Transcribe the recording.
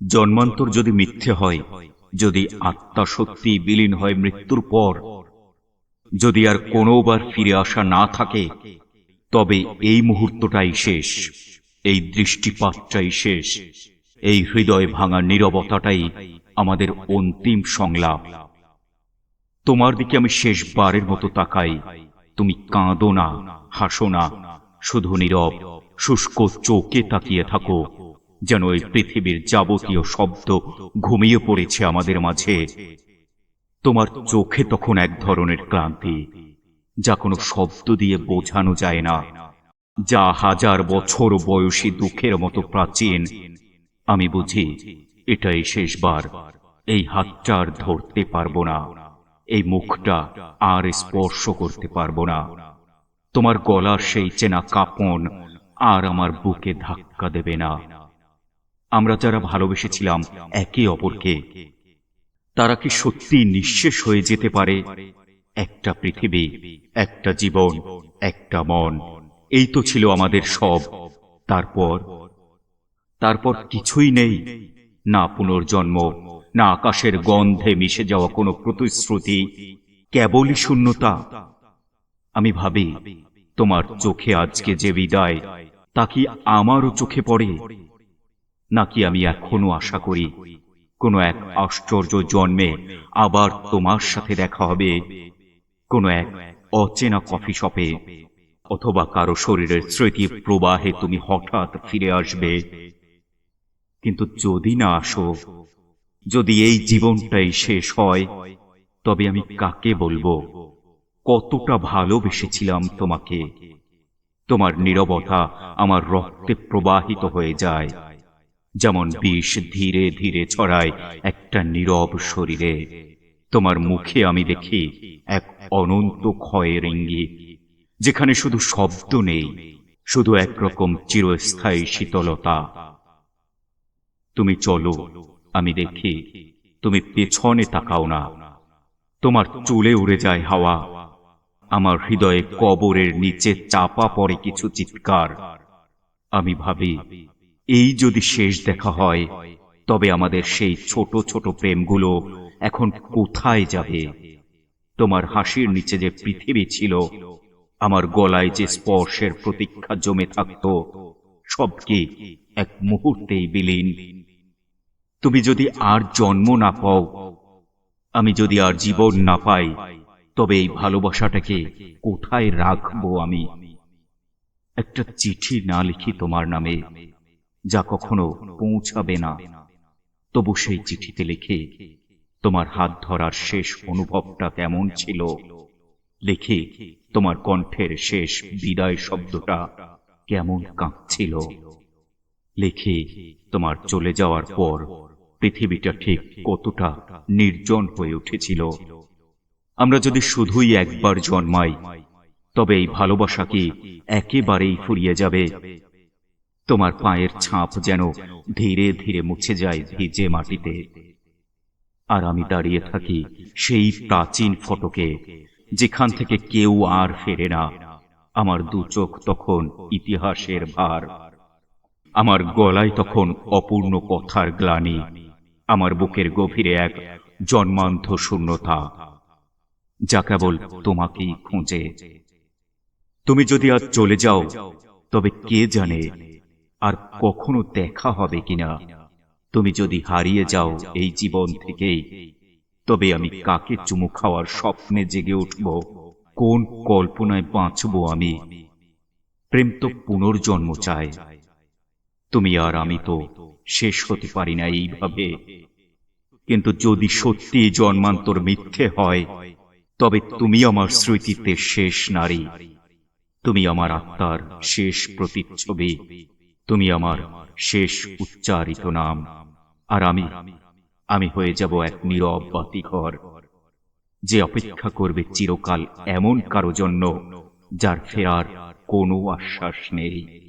জন্মান্তর যদি মিথ্যে হয়, যদি আত্মা সত্যি বিলীন হয় মৃত্যুর পর, যদি আর কোনোবার ফিরে আসা না থাকে, তবে এই মুহূর্তটাই শেষ, এই দৃষ্টিপাতটাই শেষ, এই হৃদয় ভাঙা নীরবতাটাই আমাদের অন্তিম সংলাপ। তোমার দিকে আমি শেষবারের মতো তাকাই, তুমি কাঁদো না, হাসো না, শুধু নীরব, শুষ্ক চোখে তাকিয়ে থাকো। যেন এই পৃথিবীর যাবতীয় শব্দ ঘুমিয়ে পড়েছে আমাদের মাঝে। তোমার চোখে তখন এক ধরনের ক্লান্তি, যা কোনো শব্দ দিয়ে বোঝানো যায় না, যা হাজার বছর বয়সী দুঃখের মতো প্রাচীন। আমি বুঝি এটাই শেষবার, এই হাতটা আর ধরতে পারব না, এই মুখটা আর স্পর্শ করতে পারব না। তোমার গলার সেই চেনা কাপন আর আমার বুকে ধাক্কা দেবে না। আমরা যারা ভালোবেসেছিলাম একে অপরকে, তারা কি সত্যি নিঃশেষ হয়ে যেতে পারে? একটা পৃথিবী, একটা জীবন, একটা মন, এই তো ছিল আমাদের সব। তারপর? তারপর কিছুই নেই, না পুনর্জন্ম, না আকাশের গন্ধে মিশে যাওয়া কোনো প্রতিশ্রুতি, কেবলই শূন্যতা। আমি ভাবি, তোমার চোখে আজকে যে বিদায়, তা কি আমারও চোখে পড়ে? নাকি আমি এখনও আশা করি কোনো এক আশ্চর্য জন্মে আবার তোমার সাথে দেখা হবে, কোনো এক অচেনা কফি শপে অথবা কারও শরীরের স্মৃতি প্রবাহে তুমি হঠাৎ ফিরে আসবে। কিন্তু যদি না আসো, যদি এই জীবনটাই শেষ হয়, তবে আমি কাকে বলব? কতটা ভালোবেসেছিলাম তোমাকে? তোমার নীরবতা আমার রক্তে প্রবাহিত হয়ে যায়। যেমন বিষ ধীরে ধীরে ছড়ায় একটা নীরব শরীরে। তোমার মুখে আমি দেখি এক অনন্ত ক্ষয়ের ইঙ্গিত, যেখানে শুধু শব্দ নেই, শুধু একরকম চিরস্থায়ী শীতলতা। তুমি চলো, আমি দেখি, তুমি পেছনে তাকাও না। তোমার চুলে উড়ে যায় হাওয়া, আমার হৃদয়ে কবরের নিচে চাপা পড়ে কিছু চিৎকার। আমি ভাবি এই যদি শেষ দেখা হয়, তবে আমাদের সেই ছোট ছোট প্রেমগুলো এখন কোথায় যাবে? তোমার হাসির নিচে যে পৃথিবী ছিল, আমার গলায় যে স্পর্শের প্রতীক্ষা জমে থাকত, সব কি এক মুহূর্তেই বিলীন? তুমি যদি আর জন্ম না পাও, আমি যদি আর জীবন না পাই, তবে এই ভালোবাসাটাকে কোথায় রাখব আমি? একটা চিঠি না লিখি তোমার নামে। যা কখনো পৌঁছাবে না। তবু সেই চিঠিতে লিখে, তোমার হাত ধরার শেষ অনুভবটা কেমন ছিল? লিখে, তোমার কণ্ঠের শেষ বিদায় শব্দটা কেমন কাঁপছিল? লিখে, তোমার চলে যাওয়ার পর পৃথিবীটা ঠিক কতটা নির্জন হয়ে উঠেছিল? আমরা যদি শুধুই একবার জন্মাই, তবে এই ভালোবাসা কি একেবারেই ফুরিয়ে যাবে? তোমার পায়ের ছাপ যেন ধীরে ধীরে মুছে যায় ভিজে মাটিতে। আর আমি দাঁড়িয়ে থাকি সেই প্রাচীন ফটোকে, যেখান থেকে কেউ আর ফেরে না। আমার দু চোখ তখন ইতিহাসের ভার। আমার গলায় তখন অপূর্ণ কথার গ্লানি। আমার বুকের গভীরে এক জন্মান্ধ শূন্যতা। যা কেবল তোমাকেই খুঁজে। তুমি যদি আজ চলে যাও, তবে কে জানে আর কখনো দেখা হবে কিনা? তুমি যদি হারিয়ে যাও এই জীবন থেকেই, তবে আমি কাকে চুমু খাওয়ার স্বপ্নে জেগে উঠব? কোন কল্পনায় বাঁচব আমি? প্রেম তো পুনর্জন্ম চায়। তুমি আর আমি তো শেষ হতে পারি না এইভাবে। কিন্তু যদি সত্যি জন্মান্তর মিথ্যে হয়, তবে তুমি আমার স্মৃতিতে শেষ নারী। তুমি আমার আত্মার শেষ প্রতিচ্ছবি। তুমি আমার শেষ উচ্চারিত নাম। আর আমি আমি হয়ে যাব এক নীরব বাতি ঘর যে অপেক্ষা করবে চিরকাল এমন কারও জন্য যার ফেরার কোনো আশ্বাস নেই।